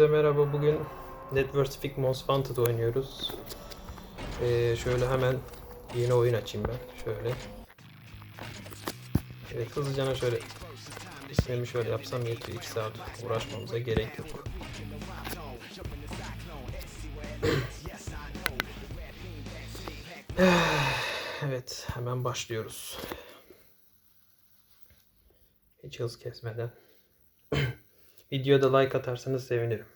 Herkese merhaba. Bugün Netversific Most Wanted oynuyoruz. Ee, şöyle hemen yeni oyun açayım ben. Şöyle. Evet hızlıca şöyle ismimi şöyle yapsam yetiyor. 2 saat uğraşmamıza gerek yok. Evet hemen başlıyoruz. Hiç hız kesmeden. Videoda like atarsanız sevinirim.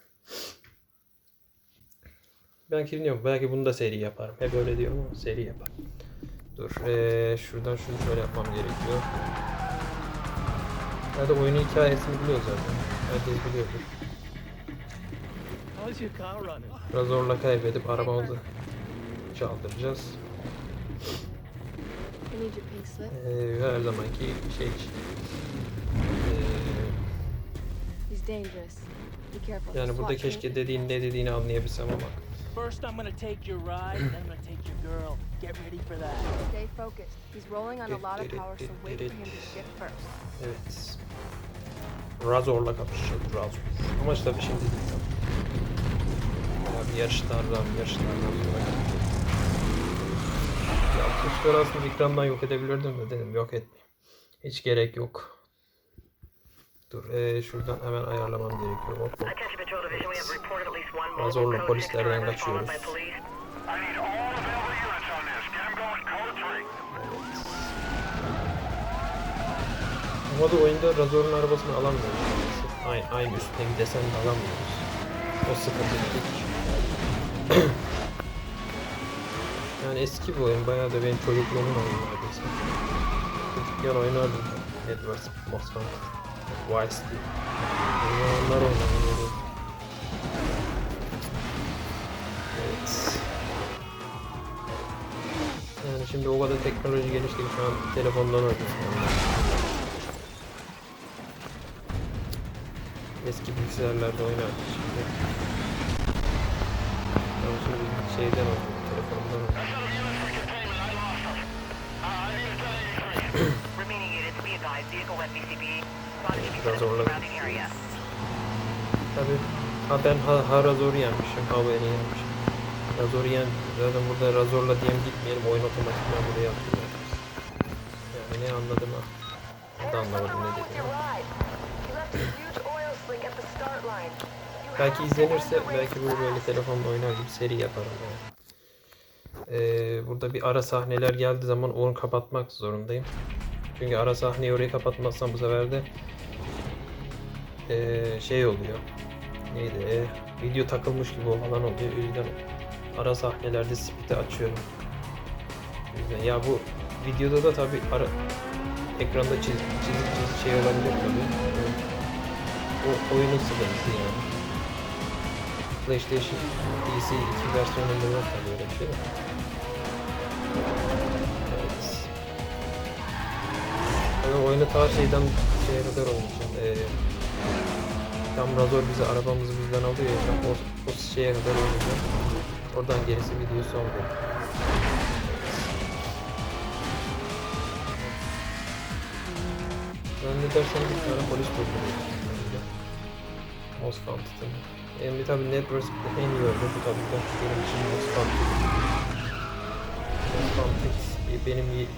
Ben bilmiyorum. Belki bunu da seri yaparım. Hep öyle diyorum ama seri yaparım. Dur. Ee, şuradan şunu şöyle yapmam gerekiyor. Hadi oyunun hikayesini biliyor zaten. Herkes biliyordur. Biraz zorla kaybedip arabamızı çaldıracağız. I need your pink slip. Ee, her zamanki şey için. He's dangerous. Be careful. yani burada keşke dediğin ne dediğini anlayabilsem ama. First, I'm gonna take your ride, then I'm gonna take your girl. Get ready for that. Stay focused. He's rolling on a lot of power, so wait for him to shift first. Evet. Razor'la kapışacak Razor. Ama işte tabii şimdi değil tabii. Bayağı bir yarışlardan, yarışlardan sonra gelecek. Ya tuşları aslında ekrandan yok edebilirdim de dedim yok etmeyeyim. Hiç gerek yok. Dur ee, şuradan hemen ayarlamam gerekiyor. Hop, hop. Attention Patrol Division, we have reported at least one mobile Razorla code polislerden 6 driver followed kaçıyoruz. by police. I need all available units on this. Get them going. Code 3. Ama da oyunda Razor'un arabasını alamıyoruz. Aynı, aynı üstteki deseni de alamıyoruz. O sıkıntı değil. yani eski bir oyun. Bayağı da benim çocukluğumun oyunu neredeyse. Çocukken oynardım. Edwards, Mossman, Vice City. O zamanlar oynanıyordu. Evet. Yani şimdi o kadar teknoloji gelişti ki şu an telefondan oynuyorum. Eski bilgisayarlarda oynardık şimdi. Ben şimdi şeyden oynuyorum, telefondan oynuyorum. Biraz zorladım. Tabii. Ha ben ha, ha Razor'u yenmişim, ha beni yenmişim. Razor'u yen, zaten burada Razor'la diyem gitmeyelim, oyun otomatikman buraya atıyor. Yani ne anladım ha. De anlamadım ne dediğini. Belki izlenirse belki bu böyle telefonla oynar gibi seri yaparım yani. Ee, burada bir ara sahneler geldiği zaman onu kapatmak zorundayım. Çünkü ara sahneyi orayı kapatmazsam bu sefer de ee, şey oluyor. Neydi? Ee, video takılmış gibi falan oluyor. O yüzden ara sahnelerde speed'i açıyorum. O yüzden ya bu videoda da tabi ara ekranda çiz, çizik çizik şey olabilir tabi. O oyunun sıkıntısı yani. PlayStation PC 2 versiyonunda yok tabii öyle bir şey de. Tabii oyunu ta şeyden şeye kadar oynayacağım. Ee, tam Razor bizi arabamızı bizden alıyor ya. O, o şeye kadar oynayacağım. Oradan gerisi video son bölüm. Zannedersem bir tane polis bulduruyor. Most Wanted'ın. Yani tabii Networks en iyi oyunu bu tabii de benim için Most Wanted. Most Wanted benim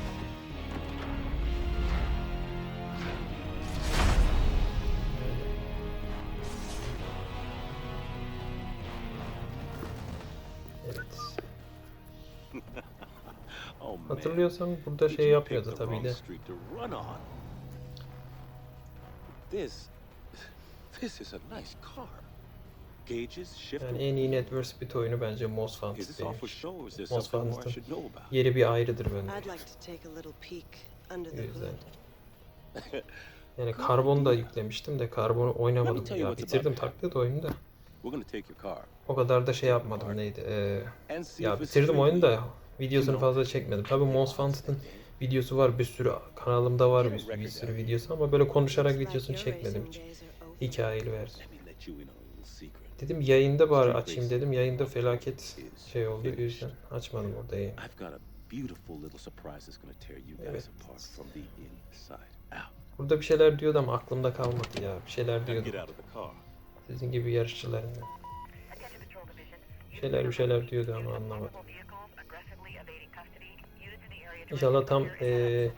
Man. Hatırlıyorsan burada şey yapıyordu tabii de. This, this is a nice car. Gauges, shifter. Yani en iyi Network Speed oyunu bence Most Wanted Most Wanted'ın yeri bir ayrıdır bende. I'd like to take a little peek under O the yüzden. hood. Yani karbon da yüklemiştim de karbonu oynamadım ya. Bitirdim da oyunu da. O kadar da şey yapmadım neydi. Ee, ya bitirdim oyunu da videosunu fazla çekmedim. Tabii Most Wanted'ın videosu var bir sürü kanalımda var bir, sürü- bir sürü videosu ama böyle konuşarak videosunu çekmedim hiç. Hikayeli versiyon. Dedim yayında bari açayım dedim. Yayında felaket şey oldu. O yüzden açmadım orada yayını. Evet. Burada bir şeyler diyordu ama aklımda kalmadı ya. Bir şeyler diyordu. Sizin gibi Division. Bir şeyler bir şeyler diyordu ama anlamadım. İnşallah tam eee,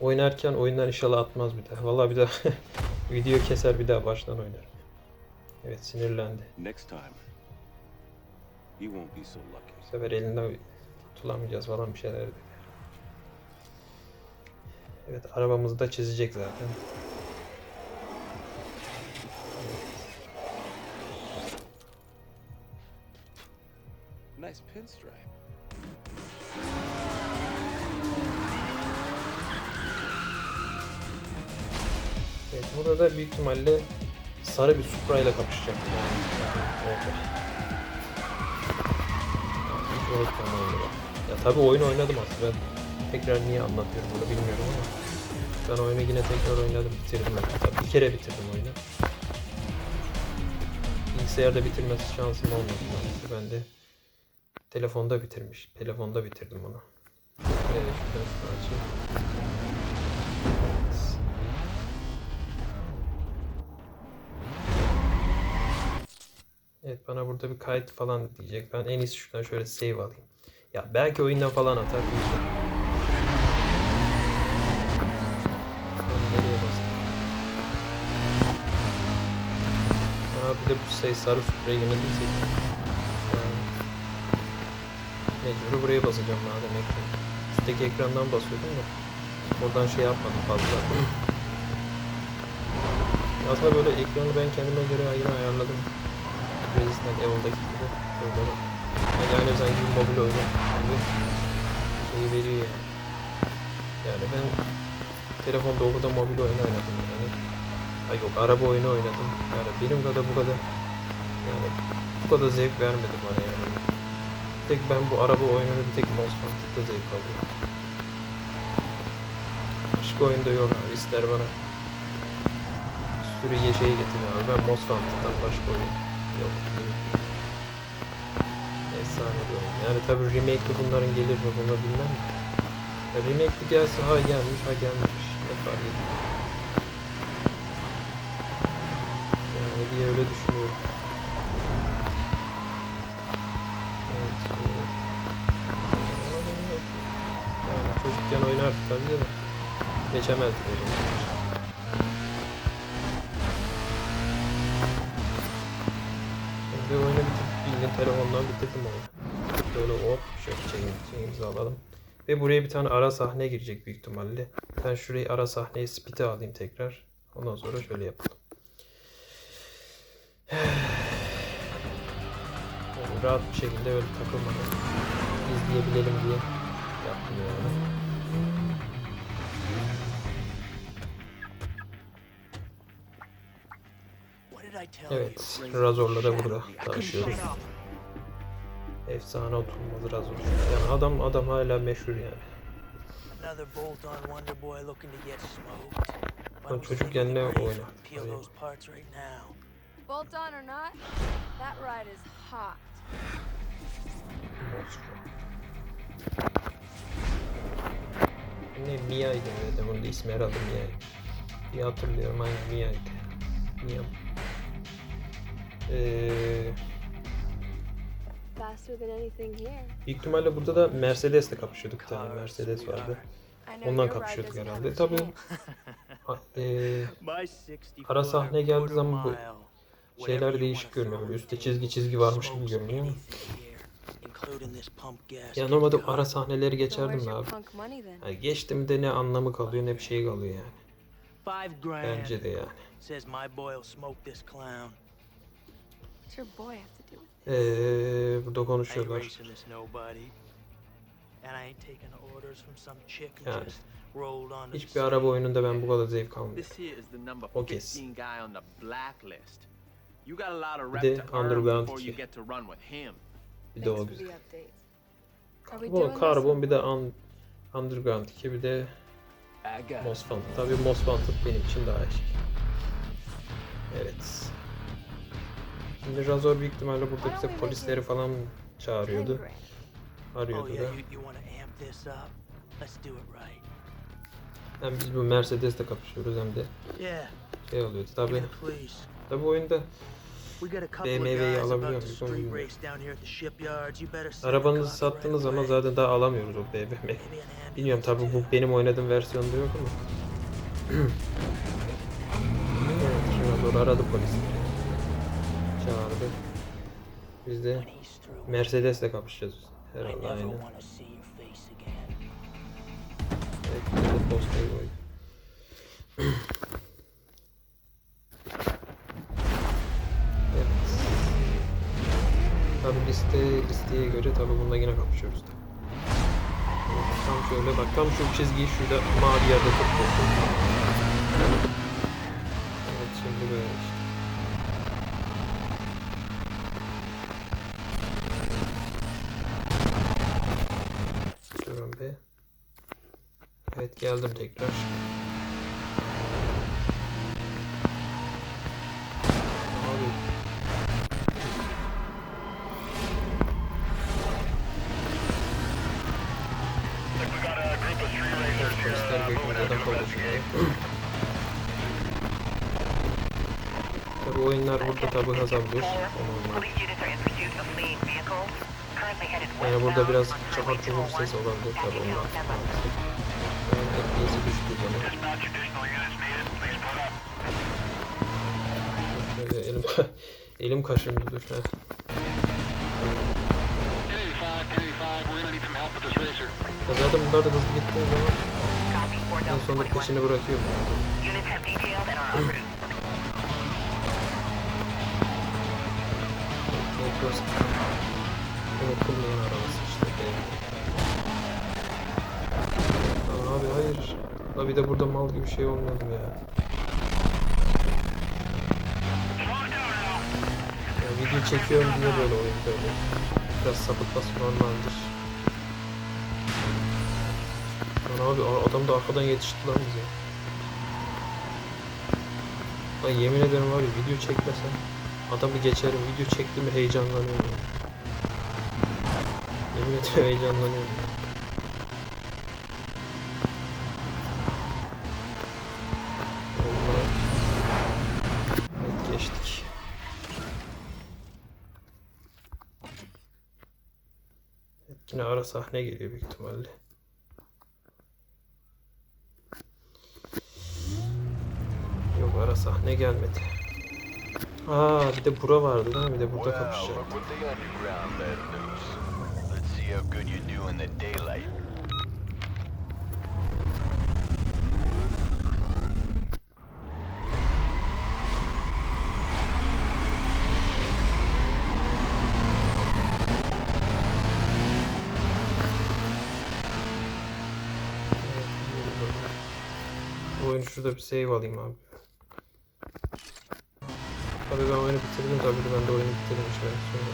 oynarken oyundan inşallah atmaz bir daha. Vallahi bir daha video keser bir daha baştan oynar. Evet sinirlendi. Bu sefer elinden tutulamayacağız falan bir şeyler dedi. Evet arabamızı da çizecek zaten. Nice pinstripe. Burada da büyük ihtimalle sarı bir Supra ile kapışacak yani. Ya tabii oyun oynadım aslında ben tekrar niye anlatıyorum bunu bilmiyorum ama ben oyunu yine tekrar oynadım bitirdim ben. Tabii bir kere bitirdim oyunu. Bilgisayarda bitirmesi şansım olmadı. Ben de telefonda bitirmiş. Telefonda bitirdim onu. Evet şuradan. Evet bana burada bir kayıt falan diyecek. Ben en iyisi şuradan şöyle save alayım. Ya belki oyundan falan atar. Aa bir de bu şey sarı süpüreye yenildiysek. Yani, Mecbur buraya basacağım madem ekran. Üstteki ekrandan basıyordum da. Oradan şey yapmadım fazla. Aslında böyle ekranı ben kendime göre ayrı ayarladım. Resident Evil'daki gibi böyle. Yani aynı bir mobil oyunu gibi şeyi veriyor yani. Yani ben telefonda o mobil oyun oynadım yani. Ay yok araba oyunu oynadım. Yani benim kadar bu kadar yani bu kadar zevk vermedi bana yani. Bir tek ben bu araba oyununu bir tek Most Wanted'da zevk alıyorum. Başka oyunda yok abi ister bana bir sürü şey getirin abi. Ben Most Wanted'dan başka oyun yok. Efsane oyun. Yani tabi remake'li bunların gelir mi bunu bilmem. Ya remake'li gelse ha gelmiş ha gelmemiş. Ne fark ediyor. Yani diye öyle düşünüyorum. Evet. e, Yani çocukken oynardık tabii de geçemezdik telefondan bitirdim oyunu. Böyle hop şöyle alalım. Ve buraya bir tane ara sahne girecek büyük ihtimalle. Ben şurayı ara sahneyi speed'e alayım tekrar. Ondan sonra şöyle yapalım. Yani rahat bir şekilde böyle takılmadan izleyebilelim diye yaptım yani. Evet? Razor'la da burada tanışıyoruz. Efsane oturmalı Razor. Yani adam adam hala meşhur yani. Lan I'm çocukken feeling ne brave. oynar? Peel Arayayım. those parts right now. Bolt on or not, that ride is hot. Ne Mia'ydı bunun da ismi herhalde Mia'ydı. diye hatırlıyorum aynen Mia'ydı. Mia. Ee, Faster than anything here. büyük ihtimalle burada da Mercedes'le kapışıyorduk bir tane Mercedes vardı. I know Ondan kapışıyorduk herhalde. Tabii My 60 Ara sahne geldiği zaman bu mile. şeyler değişik görünüyor. Böyle üstte çizgi çizgi varmış gibi görünüyor. Ya normalde ara sahneleri geçerdim abi. Yani geçtim de ne anlamı kalıyor ne bir şey kalıyor yani. Bence de yani. Ee, burada konuşuyorlar. Yani. Hiçbir araba oyununda ben bu kadar zevk almıyorum. This here is the number Okay. 15 guy on the blacklist. You got a lot of Bir de Underground before you 2. get to run with him. Bir de o güzel. Karbon? Karbon bir de un, Underground 2 bir de Most Wanted. Tabii Most Wanted benim için daha iyi. Evet. Şimdi Razor büyük ihtimalle burada bize polisleri falan çağırıyordu. Oh Arıyordu yeah, da. Hem biz bu Mercedes'le kapışıyoruz hem de şey the police. tabii oyunda BMW'yi guys alabiliyor about to muyuz onu street bilmiyorum. race down here at the shipyards. You better send a Arabanızı sattığınız zaman zaten daha alamıyoruz o BMW. Bilmiyorum tabi bu benim oynadığım versiyonda yok ama. evet şuna doğru aradı polis. Biz de When he's through, Mercedes'le kapışacağız herhalde again. Evet, biz de postayı koyduk. Evet. Tabi liste listeye göre tabi bununla yine kapışıyoruz da. Tam şöyle bak tam şu çizgiyi şurada mavi yerde tutturdum. Evet şimdi böyle işte. Şuradan be. Evet geldim tekrar. Tabi oyunlar burada tabi west. Yani burada biraz çakal çukur ses olabilir tabi ondan. Yani etkisi düştüğü zaman. Elim, elim kaşındı dur. Heh. Ya zaten bunlar da hızlı gittiği zaman en sonunda 4041. peşini bırakıyor. Nekros unutulmayan arabası işte. Lan abi hayır. La bir de burada mal gibi şey olmadı ya. Ya video çekiyorum diye böyle oyun böyle. Biraz sapıtması normaldir. Lan abi adam da arkadan yetişti lan bize. Lan yemin ederim var ya video çekmesem adamı geçerim. Video çektim heyecanlanıyorum. Yemin ederim heyecanlanıyorum. Geçtik. Evet, yine ara sahne geliyor büyük ihtimalle. Yok ara sahne gelmedi. Aa bir de bura vardı değil mi? Bir de burada kapışacak. oyunu şurada bir save alayım abi. Tabii ben oyunu bitirdim tabii ben de oyunu bitirmiş ben sonra.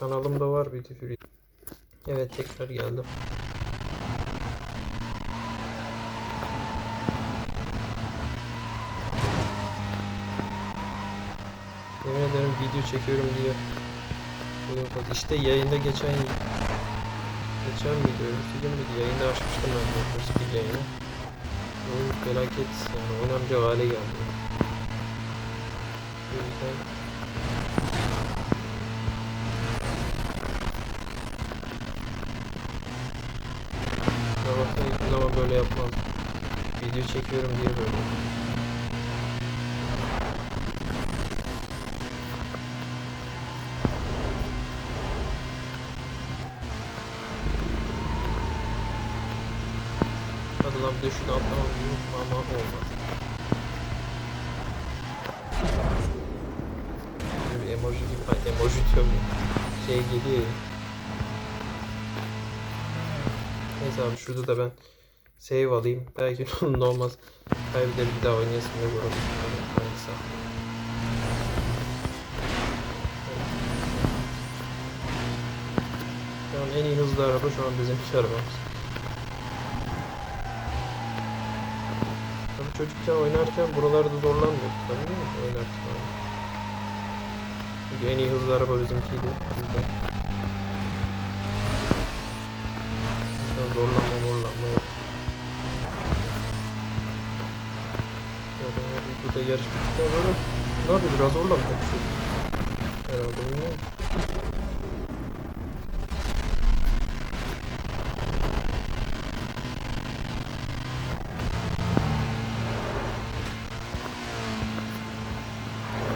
Kanalımda var bir Fury. Evet tekrar geldim. Yemin ederim video çekiyorum diye. İşte yayında geçen geçen video, öbürsü gün müydü? Yayında açmıştım ben öbürsü yayını. Oyun felaket yani oynanacak hale geldi. O yüzden Ya bakın hiçbir zaman böyle yapmam. Video çekiyorum diye böyle. Neyse abi şurada da ben save alayım. Belki ne olmaz. Kaybeder bir daha oynayasım yok orada. Neyse. Şu an en iyi hızlı araba şu an bizimki arabamız. Tabii çocukken oynarken buralarda zorlanmıyorduk tabii değil mi? Oynarken. Çünkü en iyi hızlı araba bizimkiydi. O zorlanma morlanma yok. Burada yarış bittikten sonra ne yapıyor? Biraz zorla mı konuşuyor? Herhalde bilmiyorum.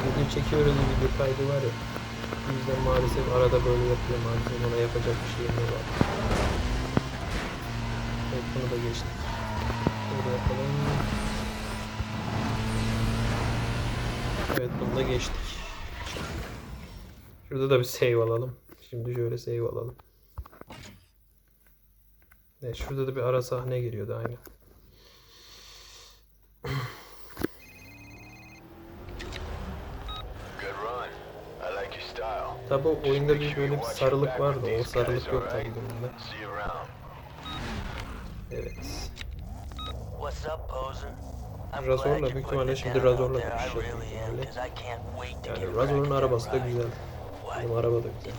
Video çekiyoruz video kaydı var ya. O yüzden maalesef arada böyle yapıyor maalesef ona yapacak bir şeyim yok. Bunu da geçtik. Şöyle yapalım. Evet bunu da geçtik. Şurada da bir save alalım. Şimdi şöyle save alalım. Evet şurada da bir ara sahne giriyordu aynı. Tabi oyunda bir böyle bir sarılık vardı. O sarılık yok tabi bunda. Evet. What's up, poser? I'm Razor'la büyük ihtimalle şimdi Razor'la kapışacak büyük ihtimalle. Yani Razor'un arabası da güzel. Benim araba da güzel.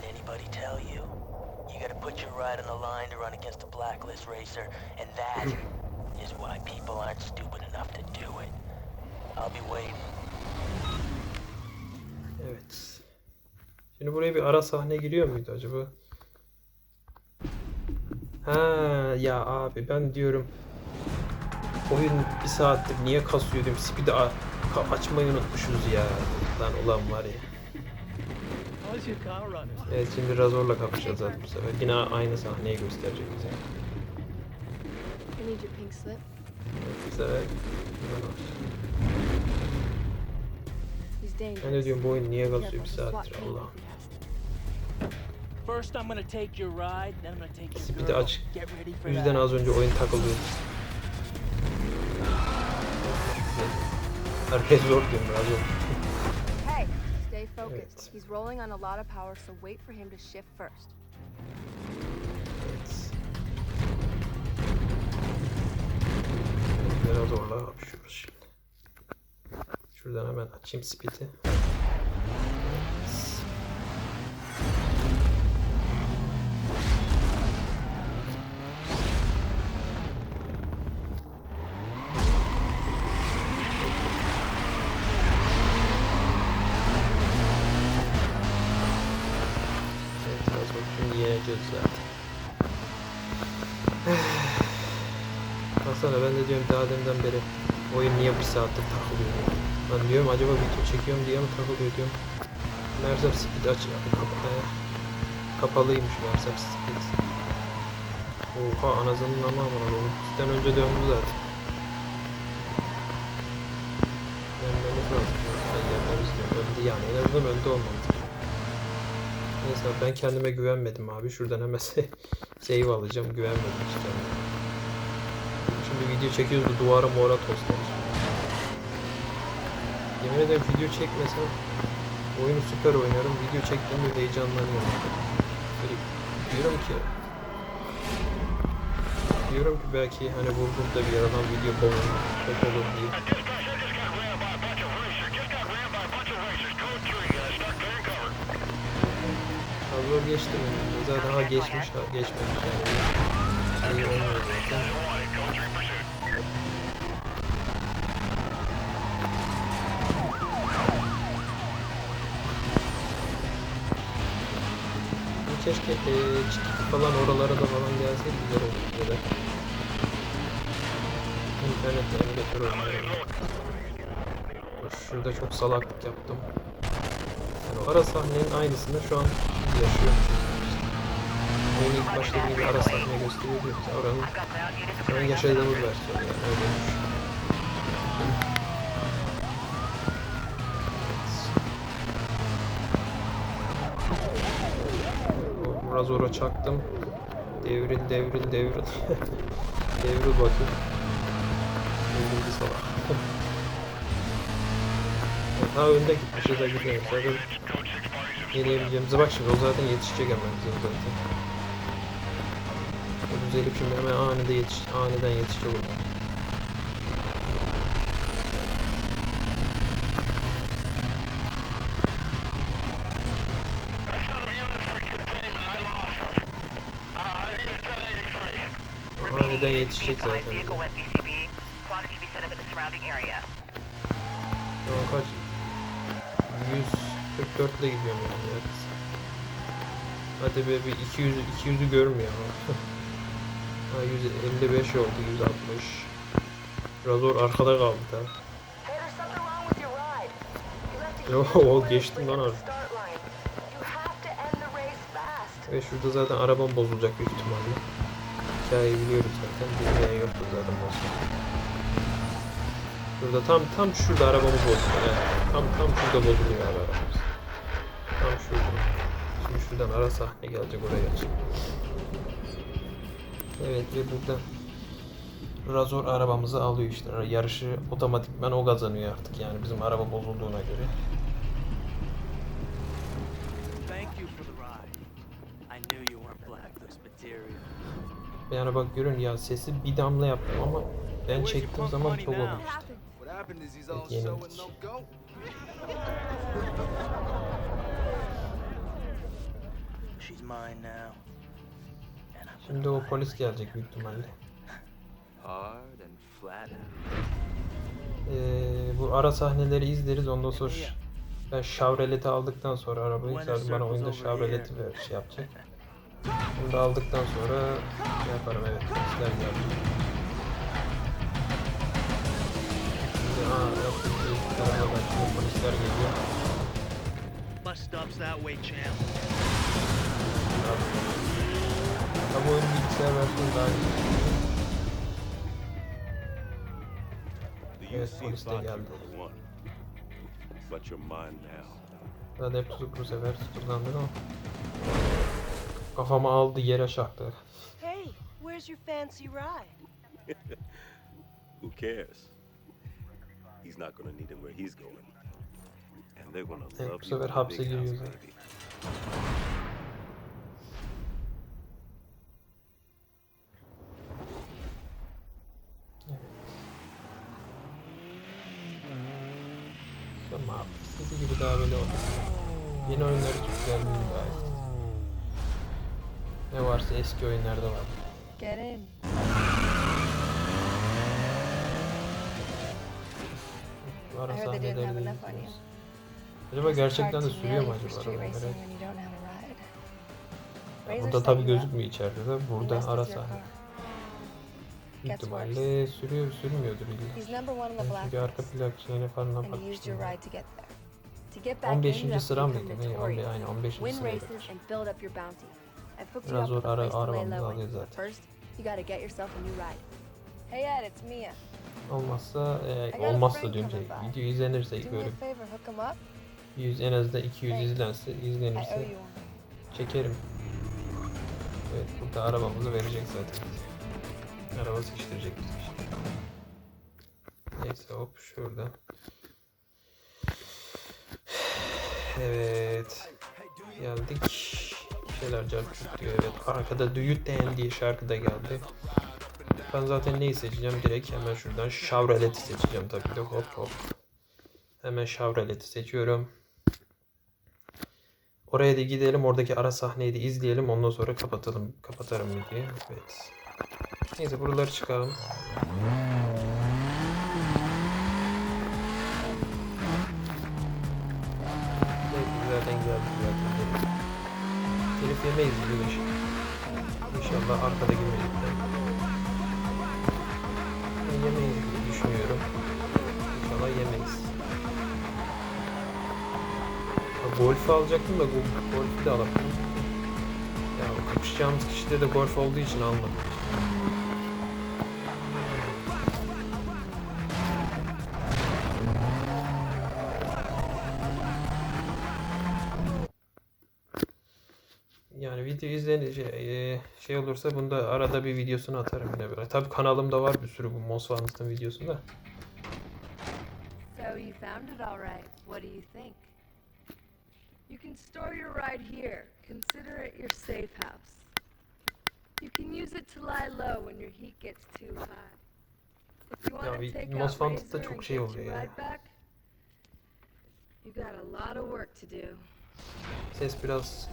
Put your ride on the line to run against a blacklist racer, and that is why people aren't stupid enough to do it. I'll be waiting. Evet. Şimdi buraya bir ara sahne giriyor muydu acaba? Ha ya abi ben diyorum oyun bir saattir niye kasıyor diyorum. Speed'i açmayı unutmuşuz ya. Lan ulan var ya. Evet şimdi Razor'la kapışacağız zaten bu sefer. Yine aynı sahneyi gösterecek bize. Slip. Bu sefer ben de diyorum bu oyun niye kasıyor bir saattir Allah'ım. Speed'i aç. Yüzden az önce oyun takılıyor. Herkes zor diyorum Razor. Hey, stay focused. Evet. He's rolling on a lot of power, so wait for him to shift first. Evet. Biraz zorla kapışıyoruz şimdi. Şuradan hemen açayım speed'i. Şimdi yeneceğiz zaten. Baksana ben de diyorum daha deminden beri oyun niye bir saattir takılıyor. Ben diyorum acaba video çekiyorum diye mi takılıyor diyorum. Meğersem speed aç kapa, e, kapalıymış meğersem speed. Oha anasının ama amına koyayım. Bizden önce döndü zaten. Dönmemiz lazım. Ben gelmemiz diyorum. Öldü yani. En azından öldü olmamız. Neyse ben kendime güvenmedim abi. Şuradan hemen save alacağım. Güvenmedim hiç. Şimdi video çekiyoruz bu duvara mora toslar. Yemin ederim video çekmesem oyunu süper oynarım. Video çektiğimde heyecanlanıyorum. Böyle diyorum ki diyorum ki belki hani vurduğumda bir aradan video olur, çok olur diye. Tablo geçti mi? Zaten ha geçmiş ha geçmemiş yani. Şey olmuyor zaten. Keşke e, çiftlik falan oralara da falan gelseydi güzel olurdu ya da. İnternetle emülatör Şurada çok salaklık yaptım. Yani ara sahnenin aynısını şu an biz yaşıyoruz. Oyun ilk başta gibi ara sahne gösteriyor diyor bize. Oranın, oranın yaşadığımız versiyonu yani öyleymiş. Bu Razor'a çaktım. Devril devril devril. devril bakayım. Devrildi salak. Ha önde gitmişiz ha gidelim. Zaten yeneyebileceğimize bak şimdi o zaten yetişecek hemen bizim zaten. O düzelip şimdi hemen anında yetiş aniden yetişecek o. Aniden yetişecek zaten. Vehicle with 144 ile gidiyorum yani. Evet. Hadi be bir 200 200'ü görmüyor ama. ha 155 oldu 160. Biraz zor arkada kaldı da. Hey, there's something wrong with your ride. You have to Yo, keep your o foot geçtim lan fast. Ve şurada zaten arabam bozulacak büyük ihtimalle. Hikayeyi biliyoruz zaten. Bilmeyen yoktur zaten bozulacak. Şurada tam tam şurada arabamız bozuluyor. Yani. Tam tam şurada bozuluyor abi arabamız. Tam şurada. Şimdi şuradan ara sahne gelecek oraya gelecek. Evet ve burada Razor arabamızı alıyor işte. Yarışı otomatikman o kazanıyor artık yani bizim araba bozulduğuna göre. Thank you for the ride. I knew you weren't blacklist material. Yani bak görün ya sesi bir damla yaptım ama ben çektiğim zaman çok olmuş. What happened is he's Evet, yenildik. Şimdi o polis gelecek büyük ihtimalle. Hard and flat. Ee, bu ara sahneleri izleriz ondan sonra ben Chevrolet'i aldıktan sonra arabayı zaten bana oyunda Chevrolet'i ver şey yapacak. Bunu da aldıktan sonra ne yaparım evet polisler geldi. Şimdi aa yaptık tarafa şimdi polisler geliyor. Bus stop's that way, champ. Tabi oyun bilgisayar versiyonu daha iyi. The Evet, polis de geldi. were one, but you're mine now. Zaten hep tutuk bu sefer tutuklandık ama. Kafama aldı yere şaktı. Hey, where's your fancy ride? Who cares? He's not gonna need him where he's going. And they're gonna love bu you sefer in the hapse house, abi. İstediği gibi daha böyle oldu. Yeni oyunları çok beğendim gayet. Ne varsa eski oyunlarda var. Get in. Bu I ara heard they didn't sahneleri have de enough on you. izliyoruz. Acaba gerçekten de sürüyor mu acaba Razor Burada tabi gözükmüyor içeride de. Burada ara sahne. Büyük ihtimalle sürüyor, sürmüyordur illa. Çünkü arka blacklist, plak şeyine falan bakmıştım. your ya. ride to get there. To get back in, 15. you have to sıra mıydı? Ne? 15, notorious. aynen 15. Win sıraya Biraz zor ara, arabamızı alıyor zaten. Olmazsa, e, olmazsa diyorum şey, video izlenirse böyle a favor, hook him up. 100 en az da 200 Hey. izlense, izlenirse çekerim. Evet burada arabamızı verecek zaten. Araba sıkıştıracak bizi işte. Neyse hop şurada. Evet. Geldik. Şeyler carçuk diyor evet. Arkada Do You Dance diye şarkı da geldi. Ben zaten neyi seçeceğim? Direkt hemen şuradan Chevrolet'i seçeceğim tabii de hop hop. Hemen Chevrolet'i seçiyorum. Oraya da gidelim. Oradaki ara sahneyi de izleyelim. Ondan sonra kapatalım. Kapatarım videoyu. Evet. Neyse buraları çıkalım. Zaten geldik zaten. Telif yemeyiz bu iş. İnşallah arkada girmeyecekler. Yemeyiz diye düşünüyorum. İnşallah yemeyiz. Ha, Golf'ü alacaktım da gol- golf'ü de alamadım. Ya kapışacağımız kişide de golf olduğu için almadım. Şey olursa bunda arada bir videosunu atarım yine böyle. Tabii kanalımda var bir sürü bu Mosfant'ın videosu da. So you found it all right. What do you think? You can store your ride here. Consider it your safe house. You can use it to lie low when your heat gets too hot. If you want to take out Razor çok şey oluyor ya. ride back, you got a lot of work to do. Ses biraz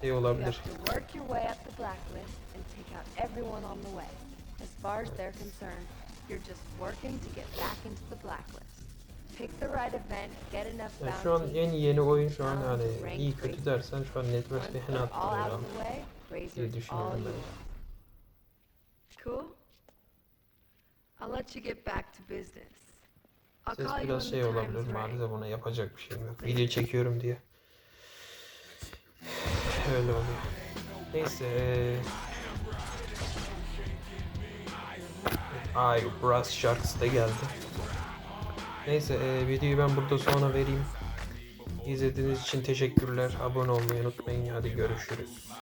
şey olabilir. have to work your way up the blacklist and take out everyone on the way. As far as they're concerned, you're just working to get back into the blacklist. Take the right event, get enough Yani şu an en yeni oyun şu an ranked iyi kötü dersen şu an Network that's henat diye düşünüyorum ben. Cool? I'll let you get back to business. Ses biraz şey olabilir maalesef buna yapacak bir şeyim yok. Video çekiyorum diye. Öyle oluyor. Neyse. Ay Brass şarkısı da geldi. Neyse eee, videoyu ben burada sona vereyim. İzlediğiniz için teşekkürler. Abone olmayı unutmayın. Hadi görüşürüz.